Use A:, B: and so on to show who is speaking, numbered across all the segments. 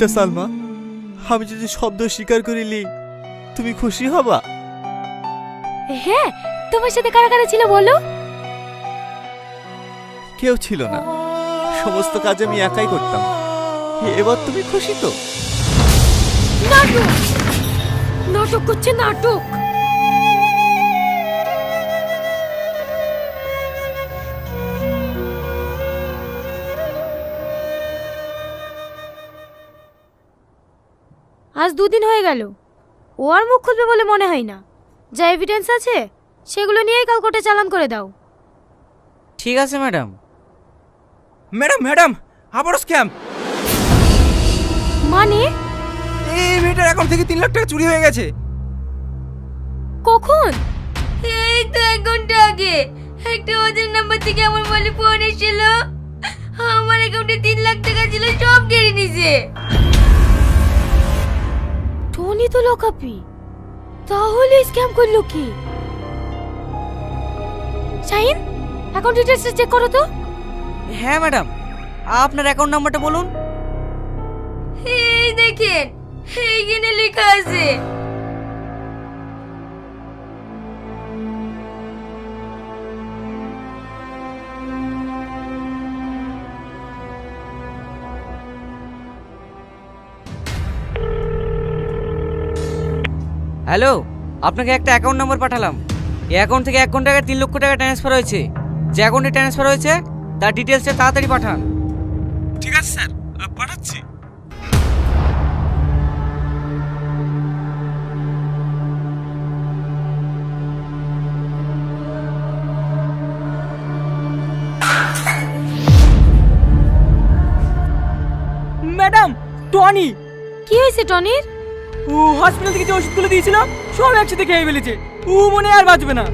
A: আচ্ছা সালমা আমি যদি শব্দ স্বীকার করিলি তুমি খুশি হবা?
B: হ্যাঁ তোমার সাথে কারা কারা ছিল বলো?
A: কেউ ছিল না। সমস্ত কাজ আমি একাই করতাম। এবার তুমি খুশি তো?
B: নাটক! নাটক করছে নাটক! দুদিন হয়ে গেল। ও আর মুখ খুলবে বলে মনে হয় না। যা এভিডেন্স আছে সেগুলো নিয়েই কাল কোর্টে চালান করে দাও।
C: ঠিক আছে ম্যাডাম।
D: ম্যাডাম ম্যাডাম আবারও স্ক্যাম
B: মানে?
D: এই মেয়েটার অ্যাকাউন্ট থেকে তিন লাখ টাকা চুরি হয়ে গেছে।
B: কখন?
E: এই তো এক ঘণ্টা আগে। একটা ওদের নাম্বার থেকে আমার মোবাইলে ফোন এসেছিল। আমার অ্যাকাউন্টে তিন লাখ টাকা ছিল সব কেড়ে নিছে।
B: টনি তো লোকাপি। তাহলে স্ক্যাম করল কি? শাহিন অ্যাকাউন্ট ডিটেলস চেক করো তো।
C: হ্যাঁ ম্যাডাম আপনার অ্যাকাউন্ট নাম্বারটা বলুন।
E: এই দেখেন এইখানে লেখা আছে।
C: হ্যালো আপনাকে একটা অ্যাকাউন্ট নম্বর পাঠালাম। এই অ্যাকাউন্ট থেকে এক ঘণ্টা আগে তিন লক্ষ টাকা ট্রান্সফার হয়েছে। যে অ্যাকাউন্টে ট্রান্সফার হয়েছে তার ডিটেলসটা তাড়াতাড়ি পাঠান।
D: ঠিক আছে স্যার। পাঠাচ্ছি।
F: Madam Tony.
B: কি হয়েছে টনির?
F: ও হসপিটাল থেকে যে ওষুধগুলো দিয়েছিলাম সব একসাথে খেয়ে ফেলেছে। ও, মনে আর বাঁচবে না।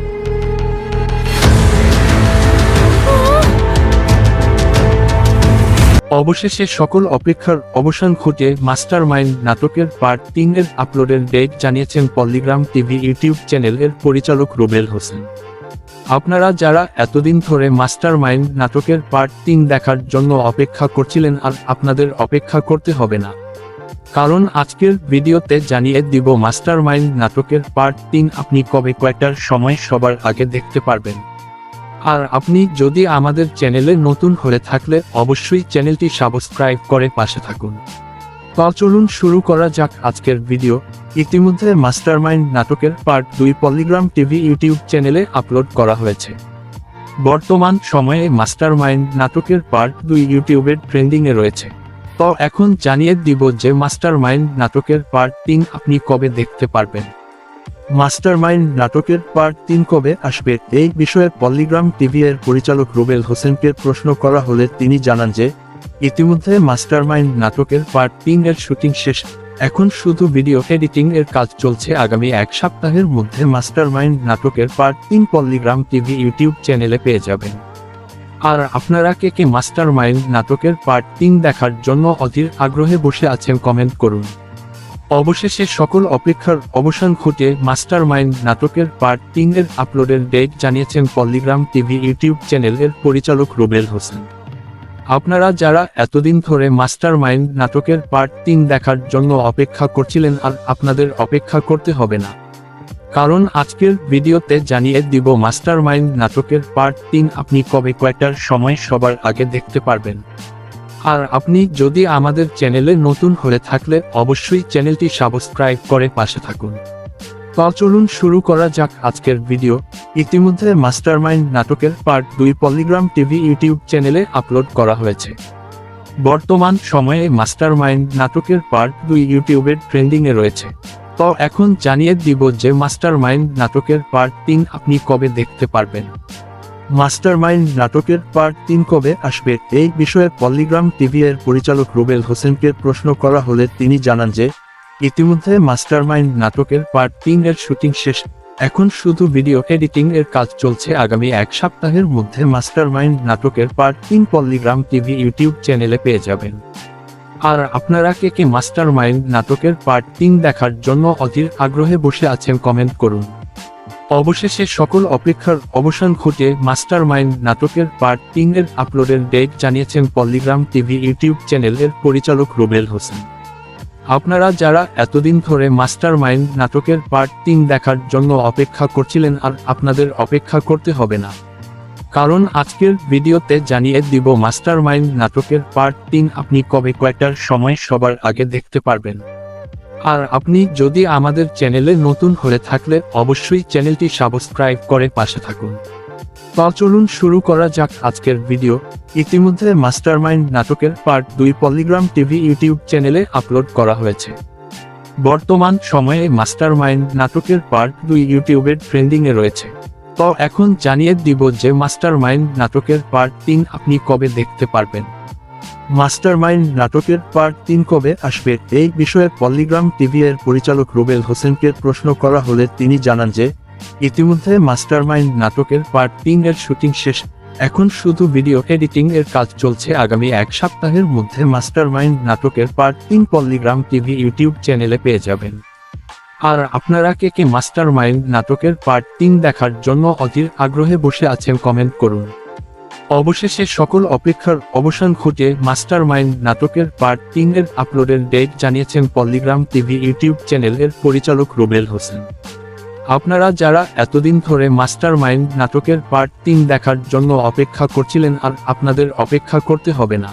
G: অবশেষে সকল অপেক্ষার অবসান ঘটে মাস্টার মাইন্ড নাটকের পার্ট তিন এর আপলোডের ডেট জানিয়েছেন পল্লিগ্রাম টিভি ইউটিউব চ্যানেলের পরিচালক রুবেল হোসেন। আপনারা যারা এতদিন ধরে মাস্টার মাইন্ড নাটকের পার্ট তিন দেখার জন্য অপেক্ষা করছিলেন আর আপনাদের অপেক্ষা করতে হবে না কারণ আজকের ভিডিওতে জানিয়ে দিব মাস্টার মাইন্ড নাটকের পার্ট তিন আপনি কবে কয়টার সময় সবার আগে দেখতে পারবেন। আর আপনি যদি আমাদের চ্যানেলে নতুন হয়ে থাকলে অবশ্যই চ্যানেলটি সাবস্ক্রাইব করে পাশে থাকুন। তো চলুন শুরু করা যাক আজকের ভিডিও। ইতিমধ্যে মাস্টারমাইন্ড নাটকের পার্ট দুই পলিগ্রাম টিভি ইউটিউব চ্যানেলে আপলোড করা হয়েছে। বর্তমান সময়ে মাস্টারমাইন্ড নাটকের পার্ট দুই ইউটিউবের ট্রেন্ডিংয়ে রয়েছে। তো এখন জানিয়ে দিব যে মাস্টারমাইন্ড নাটকের পার্ট তিন আপনি কবে দেখতে পারবেন। মাস্টারমাইন্ড নাটকের পার্ট তিন কবে আসবে? এই বিষয়ে পল্লিগ্রাম টিভি এর পরিচালক রুবেল হোসেনকে প্রশ্ন করা হলে তিনি জানান যে, ইতিমধ্যে মাস্টারমাইন্ড নাটকের পার্ট তিন এর শুটিং শেষ। এখন শুধু ভিডিও এডিটিং এর কাজ চলছে আগামী এক সপ্তাহের মধ্যে মাস্টারমাইন্ড নাটকের পার্ট তিন পল্লিগ্রাম টিভি ইউটিউব চ্যানেলে পেয়ে যাবেন। আর আপনারা কে কে মাস্টারমাইন্ড নাটকের পার্ট তিন দেখার জন্য অধীর আগ্রহে বসে আছেন কমেন্ট করুন। অবশেষে সকল অপেক্ষার অবসান ঘটে মাস্টার মাইন্ড নাটকের পার্ট তিন এর আপলোডের ডেট জানিয়েছেন পল্লিগ্রাম টিভি ইউটিউব চ্যানেলের পরিচালক রুবেল হোসেন। আপনারা যারা এতদিন ধরে মাস্টার মাইন্ড নাটকের পার্ট তিন দেখার জন্য অপেক্ষা করছিলেন আর আপনাদের অপেক্ষা করতে হবে না কারণ আজকের ভিডিওতে জানিয়ে দিব মাস্টার মাইন্ড নাটকের পার্ট তিন আপনি কবে কয়টার সময় সবার আগে দেখতে পারবেন। আর আপনি যদি আমাদের চ্যানেলে নতুন হয়ে থাকলে অবশ্যই চ্যানেলটি সাবস্ক্রাইব করে পাশে থাকুন। তো চলুন শুরু করা যাক আজকের ভিডিও। ইতিমধ্যে মাস্টারমাইন্ড নাটকের পার্ট দুই পলিগ্রাম টিভি ইউটিউব চ্যানেলে আপলোড করা হয়েছে। বর্তমান সময়ে মাস্টারমাইন্ড নাটকের পার্ট দুই ইউটিউবের ট্রেন্ডিংয়ে রয়েছে। তো এখন জানিয়ে দিব যে মাস্টারমাইন্ড নাটকের পার্ট তিন আপনি কবে দেখতে পারবেন। মাস্টারমাইন্ড নাটকের পার্ট তিন কবে আসবে? এই বিষয়ে পল্লিগ্রাম টিভি এর পরিচালক রুবেল হোসেনকে প্রশ্ন করা হলে তিনি জানান যে, ইতিমধ্যে মাস্টারমাইন্ড নাটকের পার্ট তিন এর শুটিং শেষ। এখন শুধু ভিডিও এডিটিং এর কাজ চলছে। আগামী এক সপ্তাহের মধ্যে মাস্টারমাইন্ড নাটকের পার্ট তিন পল্লিগ্রাম টিভি ইউটিউব চ্যানেলে পেয়ে যাবেন। আর আপনারা কে কে মাস্টারমাইন্ড নাটকের পার্ট তিন দেখার জন্য অধীর আগ্রহে বসে আছেন কমেন্ট করুন। অবশেষে সকল অপেক্ষার অবসান ঘটে মাস্টার মাইন্ড নাটকের পার্ট তিন এর আপলোডের ডেট জানিয়েছেন পল্লিগ্রাম টিভি ইউটিউব চ্যানেলের পরিচালক রুবেল হোসেন। আপনারা যারা এতদিন ধরে মাস্টার মাইন্ড নাটকের পার্ট তিন দেখার জন্য অপেক্ষা করছিলেন আর আপনাদের অপেক্ষা করতে হবে না। কারণ আজকের ভিডিওতে জানিয়ে দিব মাস্টার মাইন্ড নাটকের পার্ট তিন আপনি কবে কয়টার সময় সবার আগে দেখতে পারবেন। আর আপনি যদি আমাদের চ্যানেলে নতুন হয়ে থাকলে অবশ্যই চ্যানেলটি সাবস্ক্রাইব করে পাশে থাকুন। তো চলুন শুরু করা যাক আজকের ভিডিও। ইতিমধ্যে মাস্টারমাইন্ড নাটকের পার্ট দুই পলিগ্রাম টিভি ইউটিউব চ্যানেলে আপলোড করা হয়েছে। বর্তমান সময়ে মাস্টারমাইন্ড নাটকের পার্ট দুই ইউটিউবের ট্রেন্ডিংয়ে রয়েছে। তো এখন জানিয়ে দিব যে মাস্টারমাইন্ড নাটকের পার্ট তিন আপনি কবে দেখতে পারবেন। মাস্টারমাইন্ড নাটকের পার্ট তিন কবে আসবে? এই বিষয়ে পল্লিগ্রাম টিভি এর পরিচালক রুবেল হোসেনকে প্রশ্ন করা হলে তিনি জানান যে, ইতিমধ্যে মাস্টারমাইন্ড নাটকের পার্ট তিন এর শুটিং শেষ। এখন শুধু ভিডিও এডিটিং এর কাজ চলছে। আগামী এক সপ্তাহের মধ্যে মাস্টারমাইন্ড নাটকের পার্ট তিন পল্লিগ্রাম টিভি ইউটিউব চ্যানেলে পেয়ে যাবেন। আর আপনারা কে কে মাস্টারমাইন্ড নাটকের পার্ট তিন দেখার জন্য অধীর আগ্রহে বসে আছেন কমেন্ট করুন। অবশেষে সকল অপেক্ষার অবসান ঘটে মাস্টারমাইন্ড নাটকের পার্ট তিন এর আপলোডের ডেট জানিয়েছেন পল্লিগ্রাম টিভি ইউটিউব চ্যানেলের পরিচালক রুবেল হোসেন। আপনারা যারা এতদিন ধরে মাস্টার মাইন্ড নাটকের পার্ট তিন দেখার জন্য অপেক্ষা করছিলেন আর আপনাদের অপেক্ষা করতে হবে না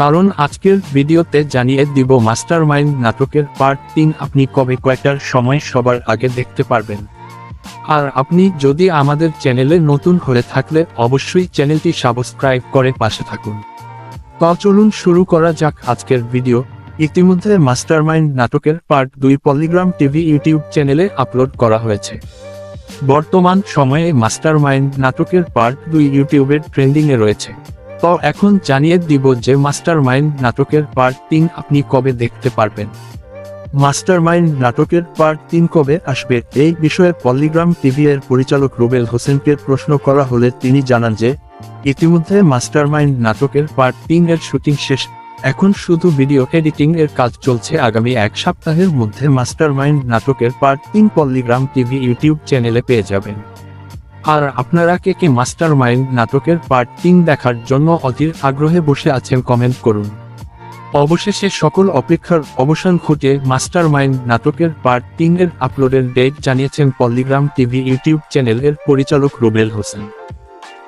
G: কারণ আজকের ভিডিওতে জানিয়ে দিব মাস্টার মাইন্ড নাটকের পার্ট তিন আপনি কবে কয়টার সময় সবার আগে দেখতে পারবেন। আর আপনি যদি আমাদের চ্যানেলে নতুন হয়ে থাকলে অবশ্যই চ্যানেলটি সাবস্ক্রাইব করে পাশে থাকুন। তো চলুন শুরু করা যাক আজকের ভিডিও। ইতিমধ্যে মাস্টারমাইন্ড নাটকের পার্ট দুই পলিগ্রাম টিভি ইউটিউব চ্যানেলে আপলোড করা হয়েছে। বর্তমান সময়ে মাস্টারমাইন্ড নাটকের পার্ট দুই ইউটিউবের ট্রেন্ডিংয়ে রয়েছে। তো এখন জানিয়ে দিব যে মাস্টারমাইন্ড নাটকের পার্ট তিন আপনি কবে দেখতে পারবেন। মাস্টারমাইন্ড নাটকের পার্ট তিন কবে আসবে? এই বিষয়ে পল্লিগ্রাম টিভি এর পরিচালক রুবেল হোসেনকে প্রশ্ন করা হলে তিনি জানান যে, ইতিমধ্যে মাস্টারমাইন্ড নাটকের পার্ট তিন এর শুটিং শেষ। এখন শুধু ভিডিও এডিটিং এর কাজ চলছে আগামী এক সপ্তাহের মধ্যে মাস্টারমাইন্ড নাটকের পার্ট তিন পল্লিগ্রাম টিভি ইউটিউব চ্যানেলে পেয়ে যাবেন। আর আপনারা কে কে মাস্টারমাইন্ড নাটকের পার্ট তিন দেখার জন্য অধীর আগ্রহে বসে আছেন কমেন্ট করুন। অবশেষে সকল অপেক্ষার অবসান ঘটে মাস্টারমাইন্ড নাটকের পার্ট তিন এর আপলোডের ডেট জানিয়েছেন পল্লিগ্রাম টিভি ইউটিউব চ্যানেলের পরিচালক রুবেল হোসেন।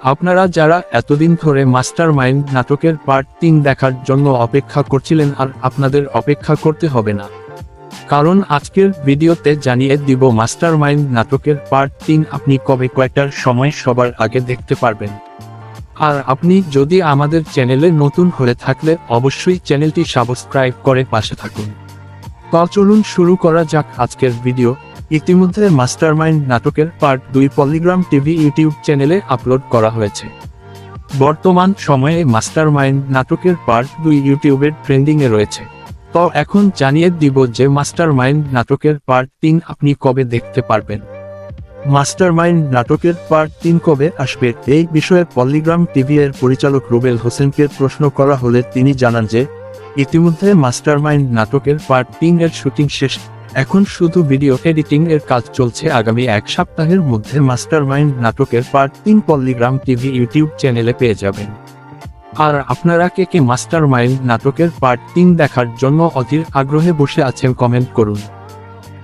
G: আপনারা যারা এতদিন ধরে মাস্টার মাইন্ড নাটকের পার্ট তিন দেখার জন্য অপেক্ষা করছিলেন আর আপনাদের অপেক্ষা করতে হবে না কারণ আজকের ভিডিওতে জানিয়ে দিব মাস্টার মাইন্ড নাটকের পার্ট তিন আপনি কবে কয়টার সময় সবার আগে দেখতে পারবেন। আর আপনি যদি আমাদের চ্যানেলে নতুন হয়ে থাকলে অবশ্যই চ্যানেলটি সাবস্ক্রাইব করে পাশে থাকুন। চলুন শুরু করা যাক আজকের ভিডিও। ইতিমধ্যে মাস্টারমাইন্ড নাটকের পার্ট দুই পলিগ্রাম টিভি ইউটিউব চ্যানেলে আপলোড করা হয়েছে। বর্তমান সময়ে মাস্টারমাইন্ড নাটকের পার্ট দুই ইউটিউবের ট্রেন্ডিংয়ে রয়েছে। তো এখন জানিয়ে দিব যে মাস্টারমাইন্ড নাটকের পার্ট তিন আপনি কবে দেখতে পারবেন। মাস্টারমাইন্ড নাটকের পার্ট তিন কবে আসবে? এই বিষয়ে পল্লিগ্রাম টিভি এর পরিচালক রুবেল হোসেনকে প্রশ্ন করা হলে তিনি জানান যে, ইতিমধ্যে মাস্টারমাইন্ড নাটকের পার্ট তিন এর শুটিং শেষ। এখন শুধু ভিডিও এডিটিং এর কাজ চলছে আগামী এক সপ্তাহের মধ্যে মাস্টারমাইন্ড নাটকের পার্ট তিন পল্লিগ্রাম টিভি ইউটিউব চ্যানেলে পেয়ে যাবেন। আর আপনারা কে কে মাস্টারমাইন্ড নাটকের পার্ট তিন দেখার জন্য অধীর আগ্রহে বসে আছেন কমেন্ট করুন।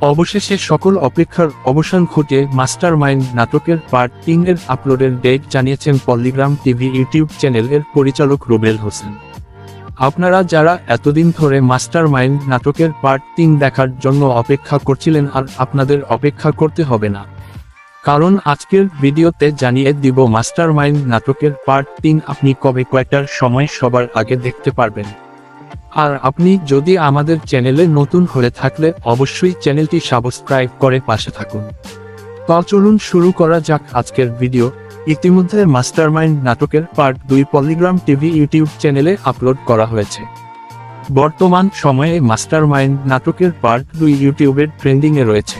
G: অবশেষে সকল অপেক্ষার অবসান ঘটে মাস্টারমাইন্ড নাটকের পার্ট তিন এর আপলোডের ডেট জানিয়েছেন পল্লিগ্রাম টিভি ইউটিউব চ্যানেলের পরিচালক রুবেল হোসেন। আপনারা যারা এতদিন ধরে মাস্টার মাইন্ড নাটকের পার্ট তিন দেখার জন্য অপেক্ষা করছিলেন আর আপনাদের অপেক্ষা করতে হবে না। কারণ আজকের ভিডিওতে জানিয়ে দিব মাস্টার মাইন্ড নাটকের পার্ট তিন আপনি কবে কয়টার সময় সবার আগে দেখতে পারবেন। আর আপনি যদি আমাদের চ্যানেলে নতুন হয়ে থাকলে অবশ্যই চ্যানেলটি সাবস্ক্রাইব করে পাশে থাকুন। তো চলুন শুরু করা যাক আজকের ভিডিও। ইতিমধ্যে মাস্টারমাইন্ড নাটকের পার্ট দুই পলিগ্রাম টিভি ইউটিউব চ্যানেলে আপলোড করা হয়েছে। বর্তমান সময়ে মাস্টারমাইন্ড নাটকের পার্ট দুই ইউটিউবের ট্রেন্ডিংয়ে রয়েছে।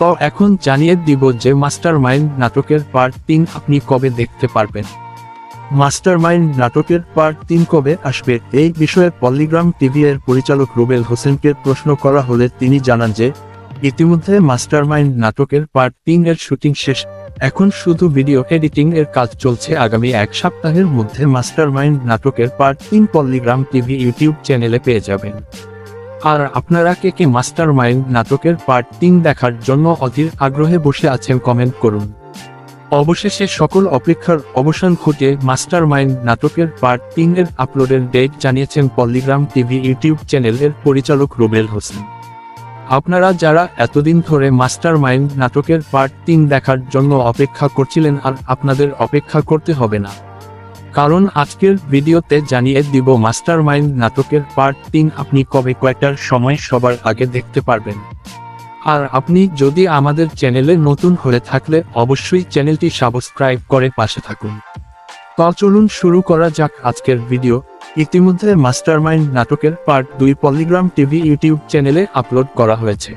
G: তো এখন জানিয়ে দিব যে মাস্টারমাইন্ড নাটকের পার্ট তিন আপনি কবে দেখতে পারবেন। মাস্টারমাইন্ড নাটকের পার্ট তিন কবে আসবে? এই বিষয়ে পল্লিগ্রাম টিভি এর পরিচালক রুবেল হোসেনকে প্রশ্ন করা হলে তিনি জানান যে, ইতিমধ্যে মাস্টারমাইন্ড নাটকের পার্ট তিন এর শুটিং শেষ। এখন শুধু ভিডিও এডিটিং এর কাজ চলছে আগামী এক সপ্তাহের মধ্যে মাস্টারমাইন্ড নাটকের পার্ট তিন পল্লিগ্রাম টিভি ইউটিউব চ্যানেলে পেয়ে যাবেন। আর আপনারা কে কে মাস্টার মাইন্ড নাটকের পার্ট তিন দেখার জন্য অধীর আগ্রহে বসে আছেন কমেন্ট করুন। অবশেষে সকল অপেক্ষার অবসান ঘটে মাস্টার মাইন্ড নাটকের পার্ট তিন এর আপলোডের ডেট জানিয়েছেন পল্লিগ্রাম টিভি ইউটিউব চ্যানেলের পরিচালক রুবেল হোসেন। আপনারা যারা এতদিন ধরে মাস্টার মাইন্ড নাটকের পার্ট তিন দেখার জন্য অপেক্ষা করছিলেন আর আপনাদের অপেক্ষা করতে হবে না। কারণ আজকের ভিডিওতে জানিয়ে দিব মাস্টার মাইন্ড নাটকের পার্ট তিন আপনি কবে কয়টার সময় সবার আগে দেখতে পারবেন। আর আপনি যদি আমাদের চ্যানেলে নতুন হয়ে থাকলে অবশ্যই চ্যানেলটি সাবস্ক্রাইব করে পাশে থাকুন। তো চলুন শুরু করা যাক আজকের ভিডিও। ইতিমধ্যে মাস্টারমাইন্ড নাটকের পার্ট দুই পলিগ্রাম টিভি ইউটিউব চ্যানেলে আপলোড করা হয়েছে।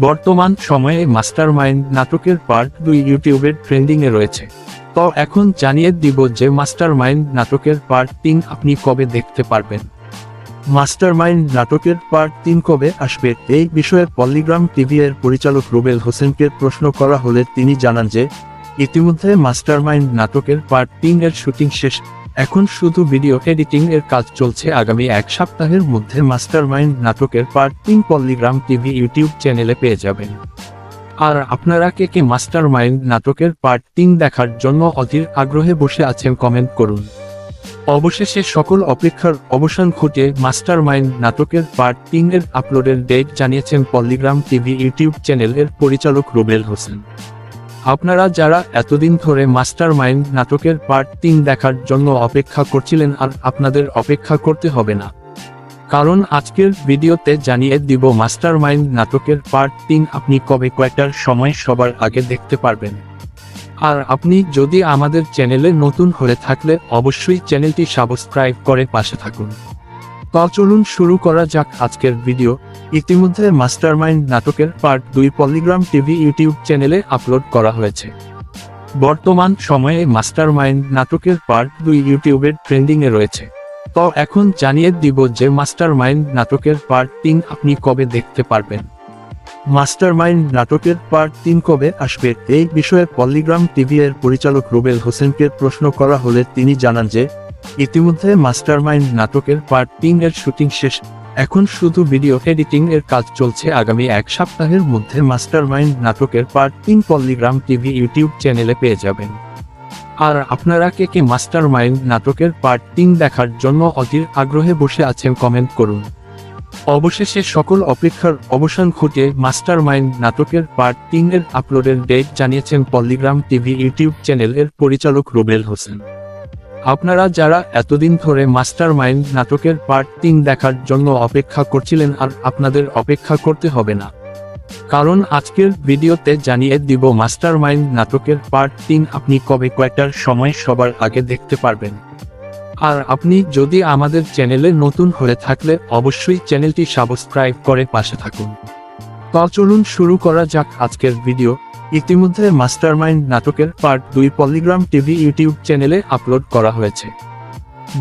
G: বর্তমান সময়ে মাস্টারমাইন্ড নাটকের পার্ট দুই ইউটিউবের ট্রেন্ডিংয়ে রয়েছে। তো এখন জানিয়ে দিব যে মাস্টারমাইন্ড নাটকের পার্ট তিন আপনি কবে দেখতে পারবেন। মাস্টারমাইন্ড নাটকের পার্ট তিন কবে আসবে? এই বিষয়ে পল্লিগ্রাম টিভি এর পরিচালক রুবেল হোসেনকে প্রশ্ন করা হলে তিনি জানান যে, ইতিমধ্যে মাস্টারমাইন্ড নাটকের পার্ট তিন এর শুটিং শেষ। এখন শুধু ভিডিও এডিটিং এর কাজ চলছে আগামী এক সপ্তাহের মধ্যে মাস্টারমাইন্ড নাটকের পার্ট তিন পল্লিগ্রাম টিভি ইউটিউব চ্যানেলে পেয়ে যাবেন। আর আপনারা কে কে মাস্টার মাইন্ড নাটকের পার্ট তিন দেখার জন্য অধীর আগ্রহে বসে আছেন কমেন্ট করুন। অবশেষে সকল অপেক্ষার অবসান ঘটে মাস্টার মাইন্ড নাটকের পার্ট তিন এর আপলোডের ডেট জানিয়েছেন পল্লিগ্রাম টিভি ইউটিউব চ্যানেলের পরিচালক রুবেল হোসেন। আপনারা যারা এতদিন ধরে মাস্টার মাইন্ড নাটকের পার্ট তিন দেখার জন্য অপেক্ষা করছিলেন আর আপনাদের অপেক্ষা করতে হবে না কারণ আজকের ভিডিওতে জানিয়ে দিব মাস্টার মাইন্ড নাটকের পার্ট তিন আপনি কবে কয়টার সময় সবার আগে দেখতে পারবেন। আর আপনি যদি আমাদের চ্যানেলে নতুন হয়ে থাকলে অবশ্যই চ্যানেলটি সাবস্ক্রাইব করে পাশে থাকুন। তো চলুন শুরু করা যাক আজকের ভিডিও। ইতিমধ্যে মাস্টারমাইন্ড নাটকের পার্ট দুই পলিগ্রাম টিভি ইউটিউব চ্যানেলে আপলোড করা হয়েছে। বর্তমান সময়ে মাস্টারমাইন্ড নাটকের পার্ট দুই ইউটিউবের ট্রেন্ডিংয়ে রয়েছে। তো এখন জানিয়ে দিব যে মাস্টারমাইন্ড নাটকের পার্ট তিন আপনি কবে দেখতে পারবেন। মাস্টারমাইন্ড নাটকের পার্ট তিন কবে আসবে? এই বিষয়ে পল্লিগ্রাম টিভি এর পরিচালক রুবেল হোসেনকে প্রশ্ন করা হলে তিনি জানান যে, ইতিমধ্যে মাস্টারমাইন্ড নাটকের পার্ট তিন এর শুটিং শেষ। এখন শুধু ভিডিও এডিটিং এর কাজ চলছে আগামী এক সপ্তাহের মধ্যে মাস্টারমাইন্ড নাটকের পার্ট তিন পল্লিগ্রাম টিভি ইউটিউব চ্যানেলে পেয়ে যাবেন। আর আপনারা কে কে মাস্টার মাইন্ড নাটকের পার্ট তিন দেখার জন্য অধীর আগ্রহে বসে আছেন কমেন্ট করুন। অবশেষে সকল অপেক্ষার অবসান ঘটে মাস্টার মাইন্ড নাটকের পার্ট তিন এর আপলোডের ডেট জানিয়েছেন পল্লিগ্রাম টিভি ইউটিউব চ্যানেলের পরিচালক রুবেল হোসেন। আপনারা যারা এতদিন ধরে মাস্টার মাইন্ড নাটকের পার্ট তিন দেখার জন্য অপেক্ষা করছিলেন আর আপনাদের অপেক্ষা করতে হবে না কারণ আজকের ভিডিওতে জানিয়ে দিব মাস্টার মাইন্ড নাটকের পার্ট তিন আপনি কবে কয়টার সময় সবার আগে দেখতে পারবেন। আর আপনি যদি আমাদের চ্যানেলে নতুন হয়ে থাকলে অবশ্যই চ্যানেলটি সাবস্ক্রাইব করে পাশে থাকুন। তো চলুন শুরু করা যাক আজকের ভিডিও। ইতিমধ্যে মাস্টারমাইন্ড নাটকের পার্ট দুই পলিগ্রাম টিভি ইউটিউব চ্যানেলে আপলোড করা হয়েছে।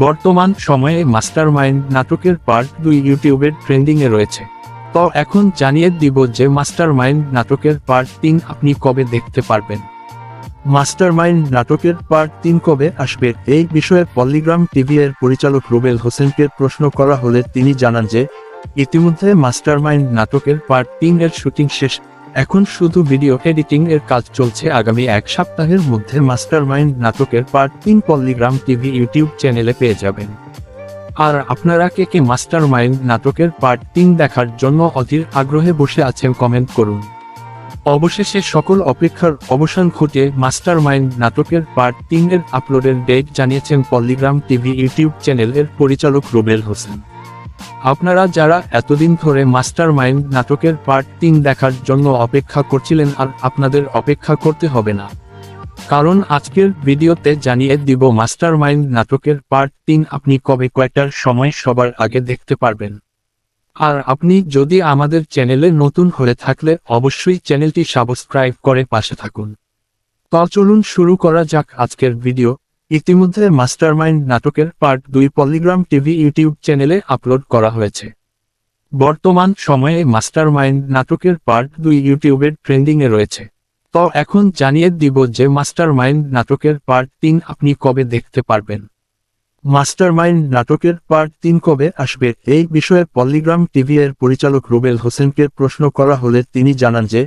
G: বর্তমান সময়ে মাস্টারমাইন্ড নাটকের পার্ট দুই ইউটিউবের ট্রেন্ডিংয়ে রয়েছে। তো এখন জানিয়ে দিব যে মাস্টারমাইন্ড নাটকের পার্ট তিন আপনি কবে দেখতে পারবেন। মাস্টারমাইন্ড নাটকের পার্ট তিন কবে আসবে? এই বিষয়ে পল্লিগ্রাম টিভি এর পরিচালক রুবেল হোসেনকে প্রশ্ন করা হলে তিনি জানান যে, ইতিমধ্যে মাস্টারমাইন্ড নাটকের পার্ট তিন এর শুটিং শেষ। এখন শুধু ভিডিও এডিটিং এর কাজ চলছে আগামী এক সপ্তাহের মধ্যে মাস্টারমাইন্ড নাটকের পার্ট তিন পল্লিগ্রাম টিভি ইউটিউব চ্যানেলে পেয়ে যাবেন। আর আপনারা কে কে মাস্টার মাইন্ড নাটকের পার্ট তিন দেখার জন্য অধীর আগ্রহে বসে আছেন কমেন্ট করুন। অবশেষে সকল অপেক্ষার অবসান ঘটে মাস্টার মাইন্ড নাটকের পার্ট তিন এর আপলোডের ডেট জানিয়েছেন পল্লিগ্রাম টিভি ইউটিউব চ্যানেলের পরিচালক রুবেল হোসেন। আপনারা যারা এতদিন ধরে মাস্টার মাইন্ড নাটকের পার্ট তিন দেখার জন্য অপেক্ষা করছিলেন আর আপনাদের অপেক্ষা করতে হবে না কারণ আজকের ভিডিওতে জানিয়ে দিব মাস্টার মাইন্ড নাটকের পার্ট তিন আপনি কবে কয়টার সময় সবার আগে দেখতে পারবেন। আর আপনি যদি আমাদের চ্যানেলে নতুন হয়ে থাকলে অবশ্যই চ্যানেলটি সাবস্ক্রাইব করে পাশে থাকুন। তো চলুন শুরু করা যাক আজকের ভিডিও। ইতিমধ্যে মাস্টারমাইন্ড নাটকের পার্ট দুই পলিগ্রাম টিভি ইউটিউব চ্যানেলে আপলোড করা হয়েছে। বর্তমান সময়ে মাস্টারমাইন্ড নাটকের পার্ট দুই ইউটিউবের ট্রেন্ডিংয়ে রয়েছে। তো এখন জানিয়ে দিব যে মাস্টারমাইন্ড নাটকের পার্ট তিন আপনি কবে দেখতে পারবেন। মাস্টারমাইন্ড নাটকের পার্ট তিন কবে আসবে? এই বিষয়ে পল্লিগ্রাম টিভি এর পরিচালক রুবেল হোসেনকে প্রশ্ন করা হলে তিনি জানান যে,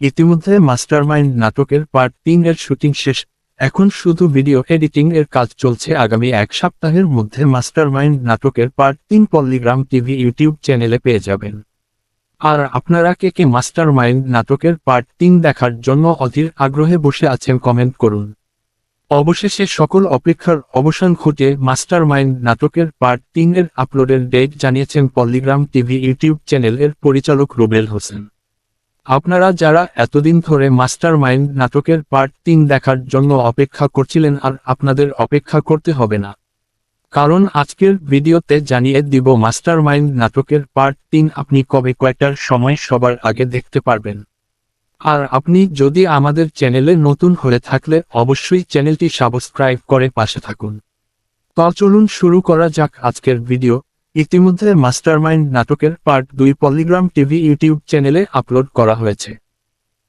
G: ইতিমধ্যে মাস্টারমাইন্ড নাটকের পার্ট তিন এর শুটিং শেষ। এখন শুধু ভিডিও এডিটিং এর কাজ চলছে আগামী এক সপ্তাহের মধ্যে মাস্টারমাইন্ড নাটকের পার্ট তিন পল্লিগ্রাম টিভি ইউটিউব চ্যানেলে পেয়ে যাবেন। আর আপনারা কে কে মাস্টারমাইন্ড নাটকের পার্ট তিন দেখার জন্য অধীর আগ্রহে বসে আছেন কমেন্ট করুন। অবশেষে সকল অপেক্ষার অবসান ঘটে মাস্টার মাইন্ড নাটকের পার্ট তিন এর আপলোডের ডেট জানিয়েছেন পল্লিগ্রাম টিভি ইউটিউব চ্যানেল এর পরিচালক রুবেল হোসেন। আপনারা যারা এতদিন ধরে মাস্টার মাইন্ড নাটকের পার্ট তিন দেখার জন্য অপেক্ষা করছিলেন আর আপনাদের অপেক্ষা করতে হবে না কারণ আজকের ভিডিওতে জানিয়ে দিব মাস্টার মাইন্ড নাটকের পার্ট তিন আপনি কবে কয়টার সময় সবার আগে দেখতে পারবেন। আর আপনি যদি আমাদের চ্যানেলে নতুন হয়ে থাকলে অবশ্যই চ্যানেলটি সাবস্ক্রাইব করে পাশে থাকুন। তো চলুন শুরু করা যাক আজকের ভিডিও। ইতিমধ্যে মাস্টারমাইন্ড নাটকের পার্ট দুই পলিগ্রাম টিভি ইউটিউব চ্যানেলে আপলোড করা হয়েছে।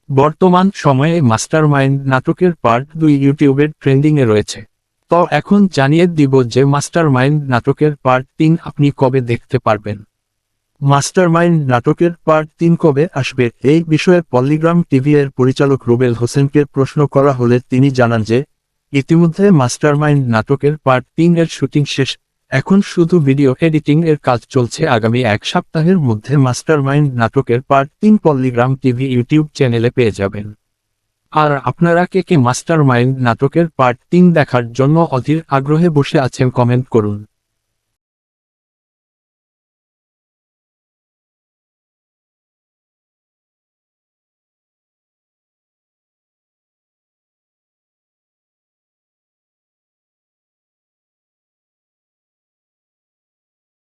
G: বর্তমান সময়ে মাস্টারমাইন্ড নাটকের পার্ট দুই ইউটিউবের ট্রেন্ডিংয়ে রয়েছে। তো এখন জানিয়ে দিব যে মাস্টারমাইন্ড নাটকের পার্ট তিন আপনি কবে দেখতে পারবেন। মাস্টারমাইন্ড নাটকের পার্ট তিন কবে আসবে? এই বিষয়ে পল্লিগ্রাম টিভি এর পরিচালক রুবেল হোসেনকে প্রশ্ন করা হলে তিনি জানান যে, ইতিমধ্যে মাস্টারমাইন্ড নাটকের পার্ট তিন এর শুটিং শেষ। এখন শুধু ভিডিও এডিটিং এর কাজ চলছে। আগামী এক সপ্তাহের মধ্যে মাস্টারমাইন্ড নাটকের পার্ট তিন পল্লিগ্রাম টিভি ইউটিউব চ্যানেলে পেয়ে যাবেন। আর আপনারা কে কে মাস্টার মাইন্ড নাটকের পার্ট তিন দেখার জন্য অধীর আগ্রহে বসে আছেন কমেন্ট করুন।